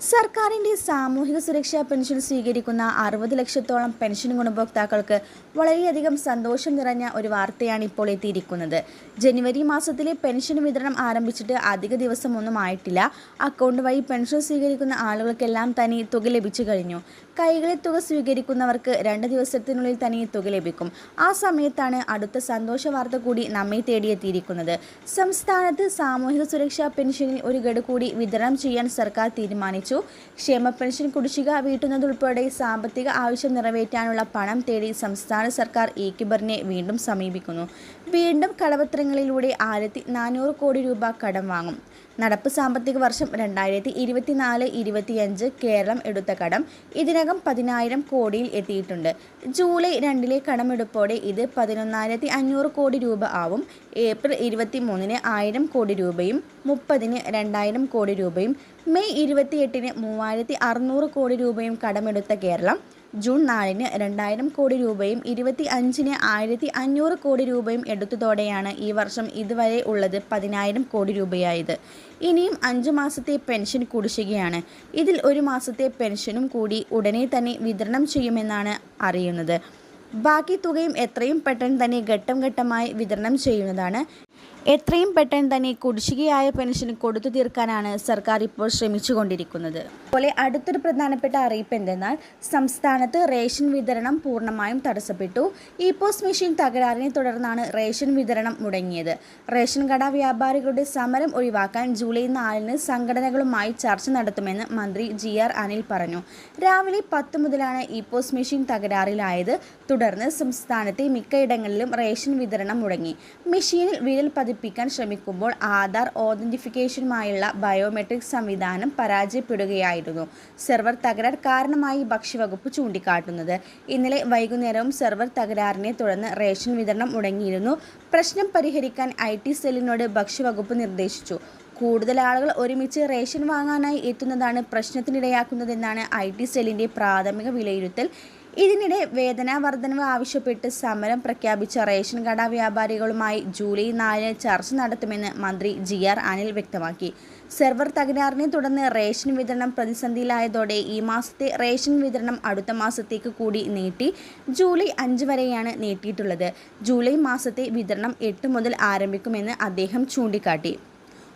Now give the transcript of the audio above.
സർക്കാരിന്റെ സാമൂഹിക സുരക്ഷാ പെൻഷൻ സ്വീകരിക്കുന്ന അറുപത് ലക്ഷത്തോളം പെൻഷൻ ഗുണഭോക്താക്കൾക്ക് വളരെയധികം സന്തോഷം നിറഞ്ഞ ഒരു വാർത്തയാണ് ഇപ്പോൾ എത്തിയിരിക്കുന്നത്. ജനുവരി മാസത്തിലെ പെൻഷൻ വിതരണം ആരംഭിച്ചിട്ട് അധിക ദിവസമൊന്നും ആയിട്ടില്ല. അക്കൗണ്ട് വഴി പെൻഷൻ സ്വീകരിക്കുന്ന ആളുകൾക്കെല്ലാം തനി തുക ലഭിച്ചു കഴിഞ്ഞു. കൈകളിൽ തുക സ്വീകരിക്കുന്നവർക്ക് രണ്ട് ദിവസത്തിനുള്ളിൽ തന്നെ തുക ലഭിക്കും. ആ സമയത്താണ് അടുത്ത സന്തോഷ വാർത്ത കൂടി നമ്മെ തേടിയെത്തിയിരിക്കുന്നത്. സംസ്ഥാനത്ത് സാമൂഹിക സുരക്ഷാ പെൻഷനിൽ ഒരു ഗഡു കൂടി വിതരണം ചെയ്യാൻ സർക്കാർ തീരുമാനിച്ചു. ക്ഷേമ പെൻഷൻ കുടിശ്ശിക വീട്ടുന്നതുൾപ്പെടെ സാമ്പത്തിക ആവശ്യം നിറവേറ്റാനുള്ള പണം തേടി സംസ്ഥാന സർക്കാർ ഏക്കുബറിനെ വീണ്ടും സമീപിക്കുന്നു. വീണ്ടും കടപത്രങ്ങളിലൂടെ ആയിരത്തി നാനൂറ് കോടി രൂപ കടം വാങ്ങും. നടപ്പ് സാമ്പത്തിക വർഷം രണ്ടായിരത്തി ഇരുപത്തിനാല് ഇരുപത്തിയഞ്ച് കേരളം എടുത്ത കടം ഇതിനകം പതിനായിരം കോടിയിൽ എത്തിയിട്ടുണ്ട്. ജൂലൈ രണ്ടിലെ കടമെടുപ്പോടെ ഇത് പതിനൊന്നായിരത്തി അഞ്ഞൂറ് കോടി രൂപ ആവും. ഏപ്രിൽ ഇരുപത്തി മൂന്നിന് ആയിരം കോടി രൂപയും മുപ്പതിന് രണ്ടായിരം കോടി രൂപയും മെയ് ഇരുപത്തിയെട്ടിന് മൂവായിരത്തി അറുന്നൂറ് കോടി രൂപയും കടമെടുത്ത കേരളം ജൂൺ നാലിന് രണ്ടായിരം കോടി രൂപയും ഇരുപത്തി അഞ്ചിന് ആയിരത്തി അഞ്ഞൂറ് കോടി രൂപയും എടുത്തതോടെയാണ് ഈ വർഷം ഇതുവരെ ഉള്ളത് പതിനായിരം കോടി രൂപയായത്. ഇനിയും അഞ്ച് മാസത്തെ പെൻഷൻ കുടിശ്ശികയാണ്. ഇതിൽ ഒരു മാസത്തെ പെൻഷനും കൂടി ഉടനെ തന്നെ വിതരണം ചെയ്യുമെന്നാണ് അറിയുന്നത്. ബാക്കി തുകയും എത്രയും പെട്ടെന്ന് തന്നെ ഘട്ടം ഘട്ടമായി വിതരണം ചെയ്യുന്നതാണ് എത്രയും പെട്ടെന്ന് തന്നെ കുടിശ്ശികയായ പെൻഷൻ കൊടുത്തു തീർക്കാനാണ് സർക്കാർ ഇപ്പോൾ ശ്രമിച്ചുകൊണ്ടിരിക്കുന്നത്. അതുപോലെ അടുത്തൊരു പ്രധാനപ്പെട്ട അറിയിപ്പ് എന്തെന്നാൽ സംസ്ഥാനത്ത് റേഷൻ വിതരണം പൂർണമായും തടസ്സപ്പെട്ടു. ഇ പോസ്റ്റ് മെഷീൻ തകരാറിനെ തുടർന്നാണ് റേഷൻ വിതരണം മുടങ്ങിയത്. റേഷൻ കട വ്യാപാരികളുടെ സമരം ഒഴിവാക്കാൻ ജൂലൈ നാലിന് സംഘടനകളുമായി ചർച്ച നടത്തുമെന്ന് മന്ത്രി ജി ആർ അനിൽ പറഞ്ഞു. രാവിലെ പത്ത് മുതലാണ് ഇ പോസ്റ്റ് മെഷീൻ തകരാറിലായത്. തുടർന്ന് സംസ്ഥാനത്തെ മിക്കയിടങ്ങളിലും റേഷൻ വിതരണം മുടങ്ങി. മെഷീനിൽ വിരൽ പതിപ്പിക്കാൻ ശ്രമിക്കുമ്പോൾ ആധാർ ഓതന്റിഫിക്കേഷനുമായുള്ള ബയോമെട്രിക് സംവിധാനം പരാജയപ്പെടുകയായിരുന്നു. സെർവർ തകരാർ കാരണമായി ഭക്ഷ്യവകുപ്പ് ചൂണ്ടിക്കാട്ടുന്നത്. ഇന്നലെ വൈകുന്നേരവും സെർവർ തകരാറിനെ തുടർന്ന് റേഷൻ വിതരണം മുടങ്ങിയിരുന്നു. പ്രശ്നം പരിഹരിക്കാൻ ഐ ടി സെല്ലിനോട് ഭക്ഷ്യവകുപ്പ് നിർദ്ദേശിച്ചു. കൂടുതൽ ആളുകൾ ഒരുമിച്ച് റേഷൻ വാങ്ങാനായി എത്തുന്നതാണ് പ്രശ്നത്തിനിടയാക്കുന്നതെന്നാണ് ഐ ടി സെല്ലിന്റെ പ്രാഥമിക വിലയിരുത്തൽ. ഇതിനിടെ വേതന വർധനവ് ആവശ്യപ്പെട്ട് സമരം പ്രഖ്യാപിച്ച റേഷൻ കട വ്യാപാരികളുമായി ജൂലൈ നാലിന് ചർച്ച നടത്തുമെന്ന് മന്ത്രി ജി ആർ അനിൽ വ്യക്തമാക്കി. സെർവർ തകരാറിനെ തുടർന്ന് റേഷൻ വിതരണം പ്രതിസന്ധിയിലായതോടെ ഈ മാസത്തെ റേഷൻ വിതരണം അടുത്ത മാസത്തേക്ക് കൂടി നീട്ടി ജൂലൈ അഞ്ച് വരെയാണ് നീട്ടിയിട്ടുള്ളത്. ജൂലൈ മാസത്തെ വിതരണം എട്ട് മുതൽ ആരംഭിക്കുമെന്ന് അദ്ദേഹം ചൂണ്ടിക്കാട്ടി.